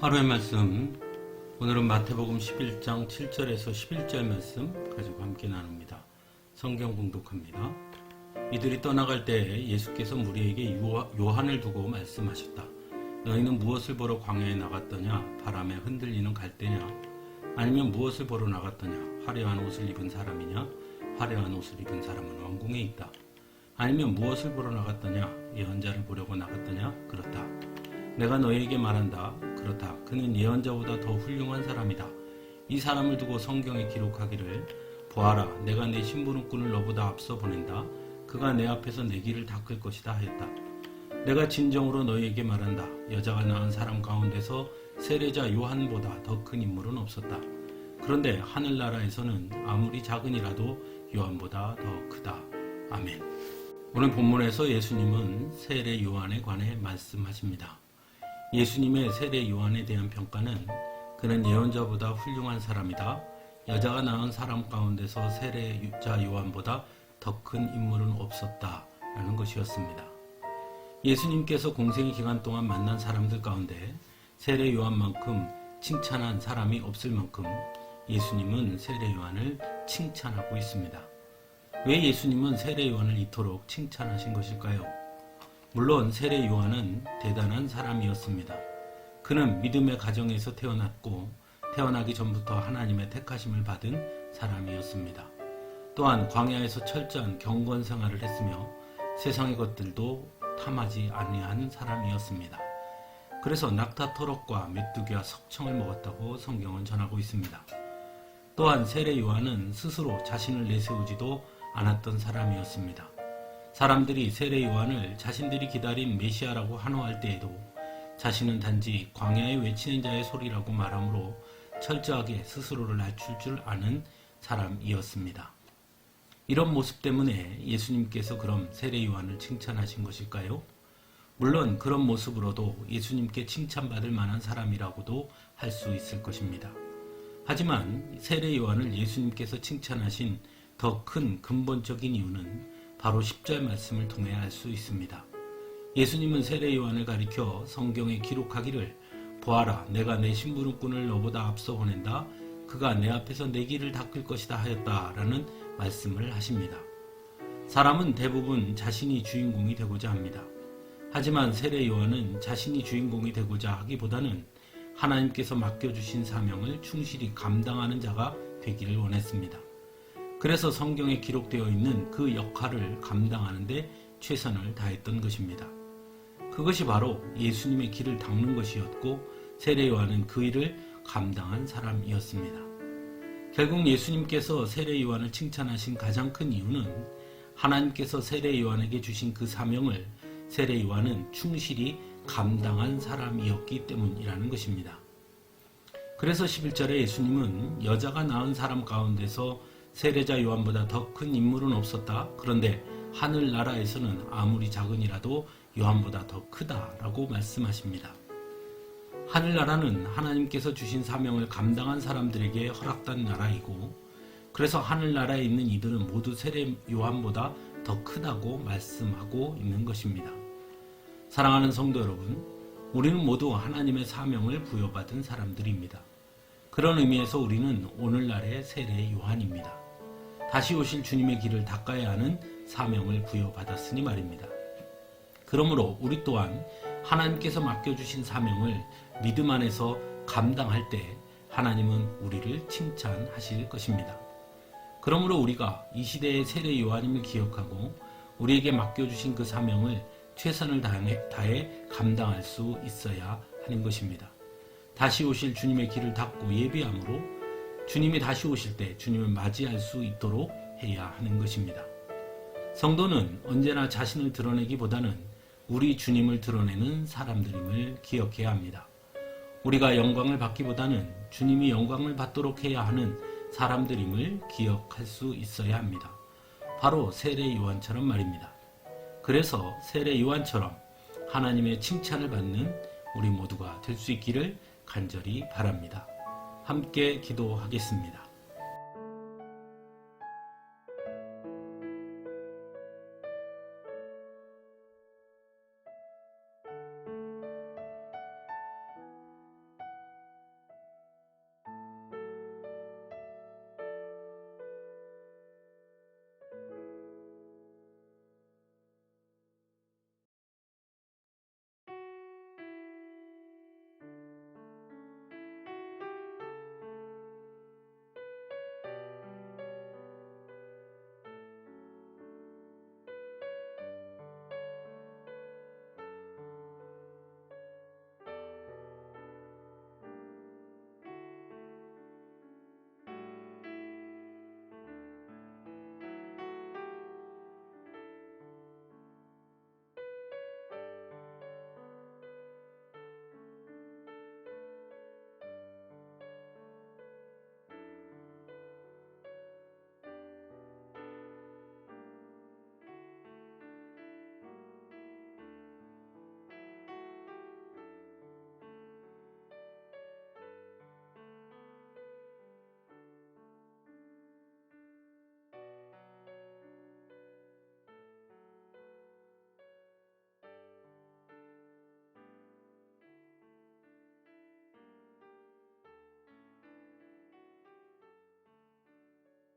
하루의 말씀 오늘은 마태복음 11장 7절에서 11절 말씀 가지고 함께 나눕니다. 성경 공독합니다. 이들이 떠나갈 때 예수께서 무리에게 요한을 두고 말씀하셨다. 너희는 무엇을 보러 광야에 나갔더냐? 바람에 흔들리는 갈대냐? 아니면 무엇을 보러 나갔더냐? 화려한 옷을 입은 사람이냐? 화려한 옷을 입은 사람은 왕궁에 있다. 아니면 무엇을 보러 나갔더냐? 예언자를 보려고 나갔더냐? 그렇다. 내가 너희에게 말한다. 그렇다. 그는 예언자보다 더 훌륭한 사람이다. 이 사람을 두고 성경에 기록하기를 보아라. 내가 내 심부름꾼을 너보다 앞서 보낸다. 그가 내 앞에서 내 길을 닦을 것이다 하였다. 내가 진정으로 너희에게 말한다. 여자가 낳은 사람 가운데서 세례자 요한보다 더 큰 인물은 없었다. 그런데 하늘나라에서는 아무리 작은이라도 요한보다 더 크다. 아멘. 오늘 본문에서 예수님은 세례 요한에 관해 말씀하십니다. 예수님의 세례 요한에 대한 평가는 그는 예언자보다 훌륭한 사람이다. 여자가 낳은 사람 가운데서 세례자 요한보다 더 큰 인물은 없었다. 라는 것이었습니다. 예수님께서 공생의 기간 동안 만난 사람들 가운데 세례 요한만큼 칭찬한 사람이 없을 만큼 예수님은 세례 요한을 칭찬하고 있습니다. 왜 예수님은 세례 요한을 이토록 칭찬하신 것일까요? 물론 세례 요한은 대단한 사람이었습니다. 그는 믿음의 가정에서 태어났고 태어나기 전부터 하나님의 택하심을 받은 사람이었습니다. 또한 광야에서 철저한 경건 생활을 했으며 세상의 것들도 탐하지 아니한 사람이었습니다. 그래서 낙타 토록과 메뚜기와 석청을 먹었다고 성경은 전하고 있습니다. 또한 세례 요한은 스스로 자신을 내세우지도 않았던 사람이었습니다. 사람들이 세례 요한을 자신들이 기다린 메시아라고 환호할 때에도 자신은 단지 광야에 외치는 자의 소리라고 말하므로 철저하게 스스로를 낮출 줄 아는 사람이었습니다. 이런 모습 때문에 예수님께서 그럼 세례 요한을 칭찬하신 것일까요? 물론 그런 모습으로도 예수님께 칭찬받을 만한 사람이라고도 할 수 있을 것입니다. 하지만 세례 요한을 예수님께서 칭찬하신 더 큰 근본적인 이유는 바로 10절 말씀을 통해 알 수 있습니다. 예수님은 세례 요한을 가리켜 성경에 기록하기를 보아라 내가 내 심부름꾼을 너보다 앞서 보낸다 그가 내 앞에서 내 길을 닦을 것이다 하였다라는 말씀을 하십니다. 사람은 대부분 자신이 주인공이 되고자 합니다. 하지만 세례 요한은 자신이 주인공이 되고자 하기보다는 하나님께서 맡겨주신 사명을 충실히 감당하는 자가 되기를 원했습니다. 그래서 성경에 기록되어 있는 그 역할을 감당하는데 최선을 다했던 것입니다. 그것이 바로 예수님의 길을 닦는 것이었고 세례 요한은 그 일을 감당한 사람이었습니다. 결국 예수님께서 세례 요한을 칭찬하신 가장 큰 이유는 하나님께서 세례 요한에게 주신 그 사명을 세례 요한은 충실히 감당한 사람이었기 때문이라는 것입니다. 그래서 11절에 예수님은 여자가 낳은 사람 가운데서 세례자 요한보다 더 큰 인물은 없었다. 그런데 하늘나라에서는 아무리 작은이라도 요한보다 더 크다라고 말씀하십니다. 하늘나라는 하나님께서 주신 사명을 감당한 사람들에게 허락된 나라이고 그래서 하늘나라에 있는 이들은 모두 세례 요한보다 더 크다고 말씀하고 있는 것입니다. 사랑하는 성도 여러분, 우리는 모두 하나님의 사명을 부여받은 사람들입니다. 그런 의미에서 우리는 오늘날의 세례 요한입니다. 다시 오실 주님의 길을 닦아야 하는 사명을 부여받았으니 말입니다. 그러므로 우리 또한 하나님께서 맡겨주신 사명을 믿음 안에서 감당할 때 하나님은 우리를 칭찬하실 것입니다. 그러므로 우리가 이 시대의 세례 요한임을 기억하고 우리에게 맡겨주신 그 사명을 최선을 다해, 다해 감당할 수 있어야 하는 것입니다. 다시 오실 주님의 길을 닦고 예비함으로 주님이 다시 오실 때 주님을 맞이할 수 있도록 해야 하는 것입니다. 성도는 언제나 자신을 드러내기보다는 우리 주님을 드러내는 사람들임을 기억해야 합니다. 우리가 영광을 받기보다는 주님이 영광을 받도록 해야 하는 사람들임을 기억할 수 있어야 합니다. 바로 세례 요한처럼 말입니다. 그래서 세례 요한처럼 하나님의 칭찬을 받는 우리 모두가 될 수 있기를 간절히 바랍니다. 함께 기도하겠습니다.